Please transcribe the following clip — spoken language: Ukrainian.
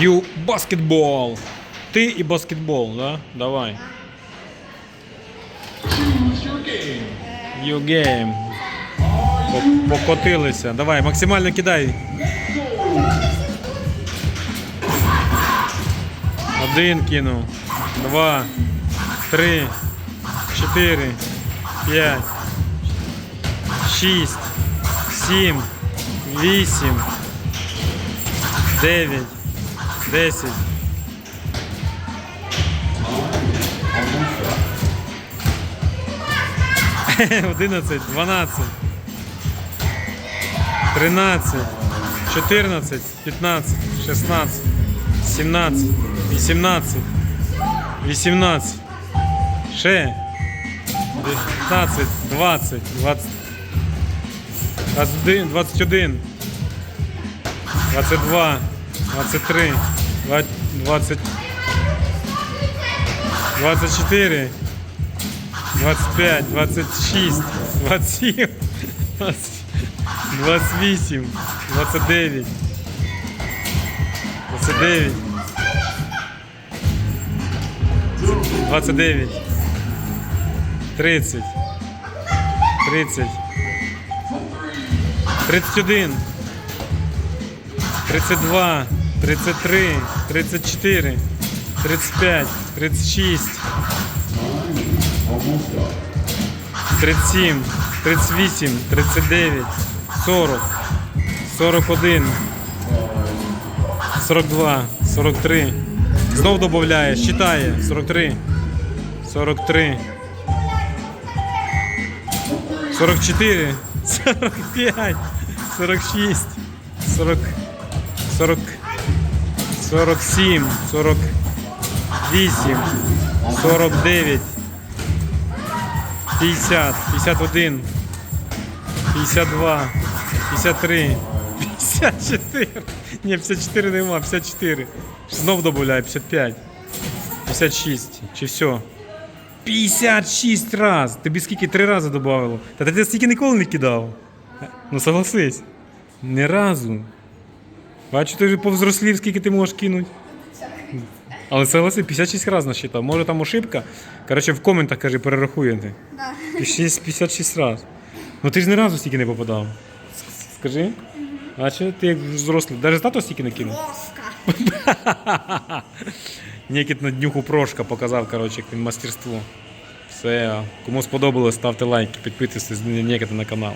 You basketball. Ти і баскетбол, да? Давай. You game. По- Покотилися. Давай, максимально кидай. Один кинув. Два. Три. Чотири. П'ять. Шість. Сім. Вісім. Дев'ять. Десять. Одинадцять, дванадцять, тринадцять, чотирнадцять, п'ятнадцять, шістнадцять, сімнадцять, вісімнадцять, вісімнадцять, ще, дев'ятнадцять, двадцять, двадцять один, двадцять один, двадцять два, двадцять три, двадцять, двадцять чотири. 25, 26, 27, 20, 28, 29, 29, 29, 30, 30, 31, 32, 33, 34, 35, 36, 37, 38, 39, 40, 41, 42, 43. Знов додає, считає. 43, 43, 44, 45, 46, 40, 40, 47, 48, 49, 50, 51, 52, 53, 54. Ні, 54 нема, 54. Знов додаю, 55, 56. Чи все? 56 раз. Тобі скільки три рази додавало? Та ти стільки ніколи не кидав. Ну согласись. Ні разу. Бачу, ти вже повзрослів, скільки ти можеш кинути. Але согласи, 56 разів насчитав. Може там ошибка. Коротше, в коментах кажи, перерахуєте. Да. 56, 56 разів. Ну ти ж ні разу стільки не попадав. Скажи. А чи ти як взрослий? Навіть тато стільки не кинув? Плоско. Нікіт на днюху прошка показав, коротше, як він мастерство. Все. Кому сподобалось, ставте лайки, підписуйтесь на Нікіта на канал.